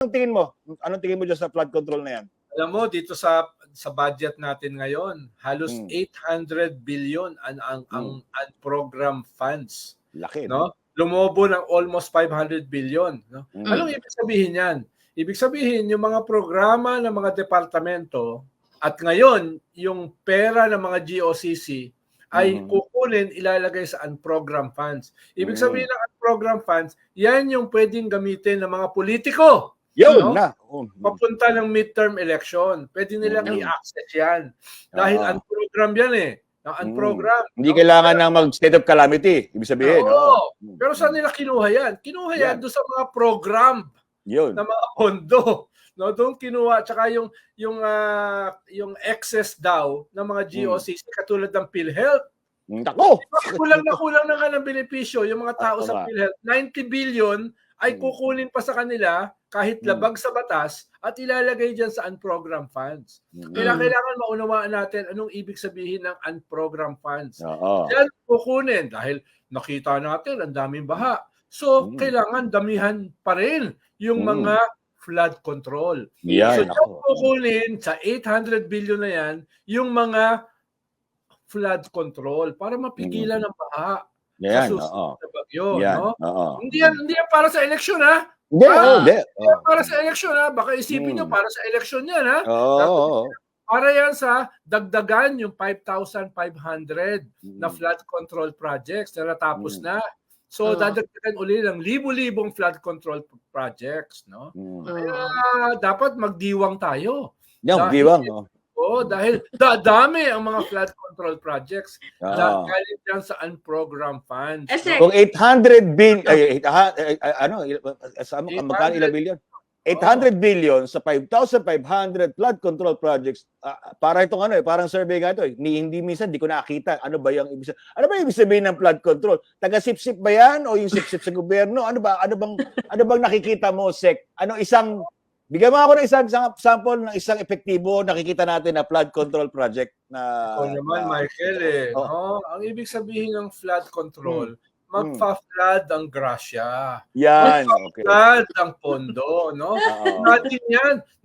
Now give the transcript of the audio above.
Anong tingin mo? Anong tingin mo dyan sa flood control na yan? Alam mo, dito sa sa budget natin ngayon, halos Hmm. 800 billion ang ang, ang, ang program funds, Laki, no? Lumobo ng almost 500 billion, no? Mm. Anong ibig sabihin yan? Ibig sabihin, yung mga programa ng mga departamento at ngayon, yung pera ng mga GOCC ay Mhm. kukunin, ilalagay sa unprogram funds. Ibig Mm. sabihin ng unprogram funds, yan yung pwedeng gamitin ng mga politiko Yun No? na. Oh, papunta ng midterm election. Pwede nilang Mm. i-access yan. Dahil Oo. unprogram yan eh. Mm. unprogram. Hindi no? kailangan ng mag-state of calamity. Ibig sabihin. Oo. oo. Pero saan nila kinuha yan? Kinuha yan, Yan. doon sa mga program Yun. na mga pondo. No, doon kinuha tsaka yung yung ah, yung excess daw ng mga GOCC katulad ng PhilHealth. Tako! Kulang na kulang na nga ng benepisyo yung mga tao Ako sa nga. PhilHealth. 90 billion ay kukunin pa sa kanila kahit Mm. labag sa batas at ilalagay diyan sa unprogram funds. Kaya Mm. kailangan maunawaan natin anong ibig sabihin ng unprogram funds. Oo. Yan kukunin dahil nakita natin ang daming baha. So, Mm. kailangan damihan pa rin yung Mm. mga flood control. so, Yan. dyan ako. kukunin sa 800 billion na yan, yung mga flood control para mapigilan ang baha sa Yan. Oo. susunod bagyo. Yan. No? Oo. Hindi yan, hindi yan para sa eleksyon ha. Hindi, Ah, hindi. Para sa eleksyon ha. Baka isipin Mm. nyo para sa eleksyon yan ha. Oo. oo. Para yan sa dagdagan yung 5,500 na Mm. flood control projects na natapos Mm. na. So Oo. dadagdagan uli ng libo-libong flood control projects, no? Mm. Kaya dapat magdiwang tayo. Yan, Dahil- diwang. oo. Oo, dahil dadami ang mga flood control projects Oo. na galing dyan sa unprogrammed funds. Eh, no? sir, Kung 800 billion, ay, ay, ah, ay, ay, ano, il- sa mo, magkano ilang 800 billion? 800 billion sa 5,500 flood control projects. ah, para itong ano eh, parang survey nga ito eh. Ni, hindi minsan, di ko nakakita. Ano ba yung ibig sabihin? Ano ba yung ibig sabihin ng flood control? Taga-sip-sip ba yan? O yung sip-sip sa gobyerno? Ano ba? Ano bang, ano bang nakikita mo, Sec? Ano isang, bigyan mo ako ng isang, sample ng isang epektibo nakikita natin na flood control project na... Ikaw naman, na- Michael, eh. Oh. no? Ang ibig sabihin ng flood control, Hmm. magpa-flood ang grasya. Yan, okay. Flood ang pondo, no? Oo. Natin yan.